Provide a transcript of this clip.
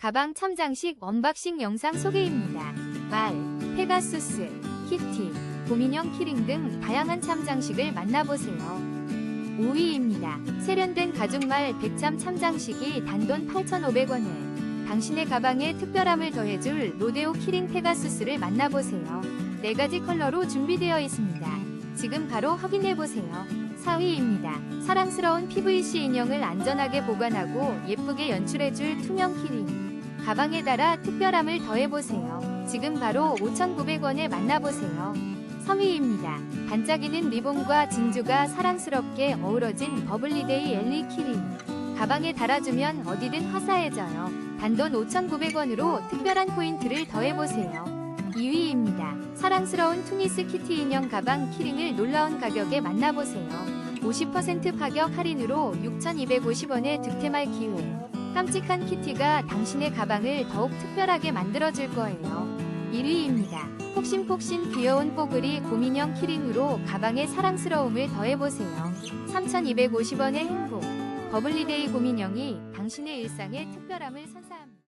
가방 참장식 언박싱 영상 소개입니다. 말, 페가수스, 키티, 곰인형 키링 등 다양한 참장식을 만나보세요. 5위입니다. 세련된 가죽말 백참 참장식이 단돈 8,500원에 당신의 가방에 특별함을 더해줄 로데오 키링 페가수스를 만나보세요. 4가지 컬러로 준비되어 있습니다. 지금 바로 확인해보세요. 4위입니다. 사랑스러운 PVC 인형을 안전하게 보관하고 예쁘게 연출해줄 투명 키링. 가방에 달아 특별함을 더해보세요. 지금 바로 5,900원에 만나보세요. 3위입니다. 반짝이는 리본과 진주가 사랑스럽게 어우러진 버블리데이 엘리 키링. 가방에 달아주면 어디든 화사해져요. 단돈 5,900원으로 특별한 포인트를 더해보세요. 2위입니다. 사랑스러운 투니스 키티 인형 가방 키링을 놀라운 가격에 만나보세요. 50% 가격 할인으로 6,250원에 득템할 기회. 깜찍한 키티가 당신의 가방을 더욱 특별하게 만들어줄 거예요. 1위입니다. 폭신폭신 귀여운 뽀글이 곰인형 키링으로 가방에 사랑스러움을 더해보세요. 3,250원의 행복. 버블리데이 곰인형이 당신의 일상에 특별함을 선사합니다.